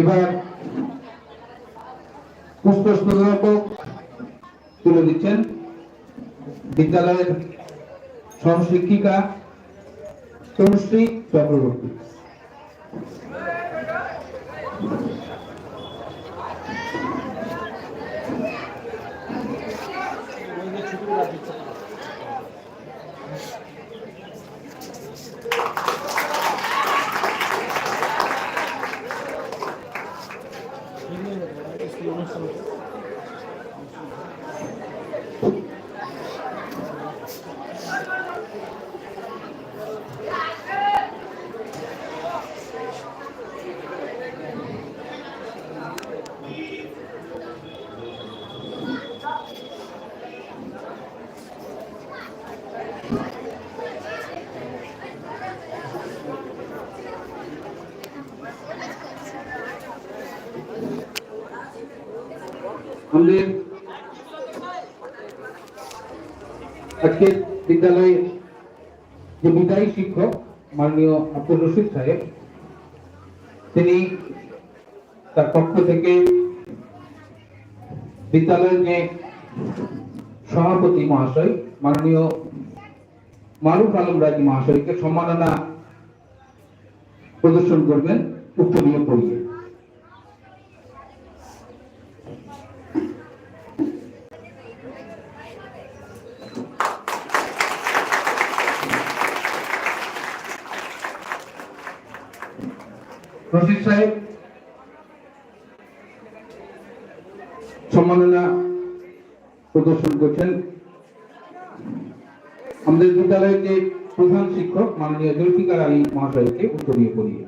এবার পুষ্পস্তক তুলে দিচ্ছেন বিদ্যালয়ের সহশিক্ষিকা তনুশ্রী চক্রবর্তী। Yeah. আমাদের আজকে বিদ্যালয়ে যে বিদায়ী শিক্ষক মাননীয় আব্দুল রশিদ সাহেব, তিনি তার পক্ষ থেকে বিদ্যালয়ের যে সভাপতি মহাশয়, মাননীয় মারুফ আলম রাজি মহাশয়কে সম্মাননা প্রদর্শন করবেন, উত্তরীয় পড়িয়ে রশিদ সাহেব, সম্মাননা প্রদর্শন করছেন। আমাদের বিদ্যালয়ের যে প্রধান শিক্ষক, মাননীয় জুলফিকার আলী মহাশয়কে উত্তরীয় করিয়ে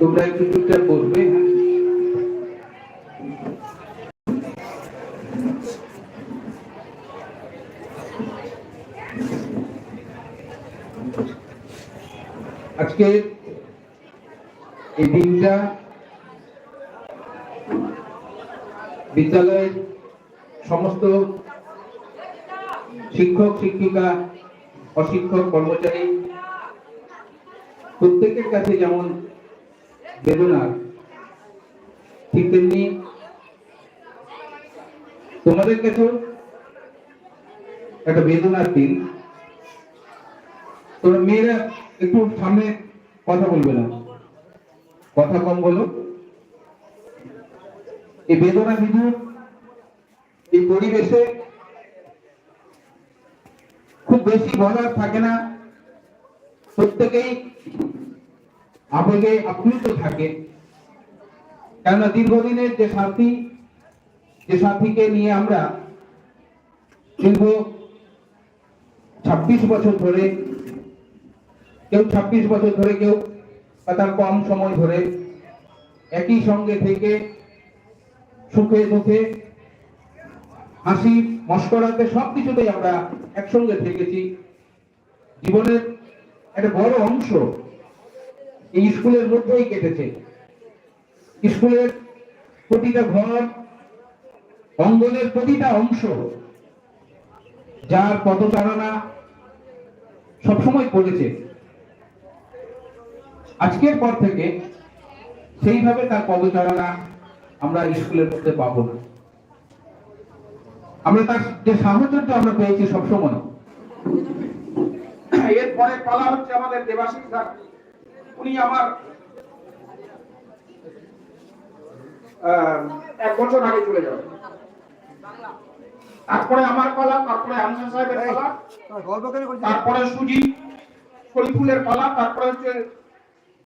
তোমরা একটু চুপচাপ বসবে? আজকে এই দিনটা বিদ্যালয়ের সমস্ত শিক্ষক, শিক্ষিকা, অশিক্ষক, কর্মচারী, প্রত্যেকের কাছে যেমন বেদনার। ঠিক তেমনি তোমাদের কাছেও একটা বেদনার দিন। তোমরা মেয়েরা একটু সামনে কথা বলবে না। কথা কম বলো। এই বেদনা বিধু, এই পরিবেশে খুব বেশি বলার থাকে না। প্রত্যেকেই আবেগে আপ্লুত থাকে। কেননা দীর্ঘদিনের যে সাথী, যে সাথীকে নিয়ে আমরা দীর্ঘ ছাব্বিশ বছর ধরে, কেউ ছাব্বিশ বছর ধরে, কেউ বা তার কম সময় ধরে একই সঙ্গে থেকে সুখে দুঃখে হাসি, মস্করাতে সব কিছুতেই আমরা একসঙ্গে থেকেছি। জীবনের একটা বড় অংশ এই স্কুলের মধ্যেই কেটেছে। স্কুলের প্রতিটা ঘর, অঙ্গনের প্রতিটা অংশ, যার পদচারণা সবসময় করেছে। আজকের পর থেকে সেইভাবে তার পদচারণা আমরা স্কুলের মধ্যে পাবো না। আমরা তার যে সাহচর্য আমরা পেয়েছি সবসময়। এরপরে পালা হচ্ছে আমাদের দেবাশিস উনি আমার এক বছর আগে চলে যাবেন। তারপরে আমার পালা তারপরে আমজন সাহেবের পালা তারপরে সুজিত শরীফুলের পালা তারপরে হচ্ছে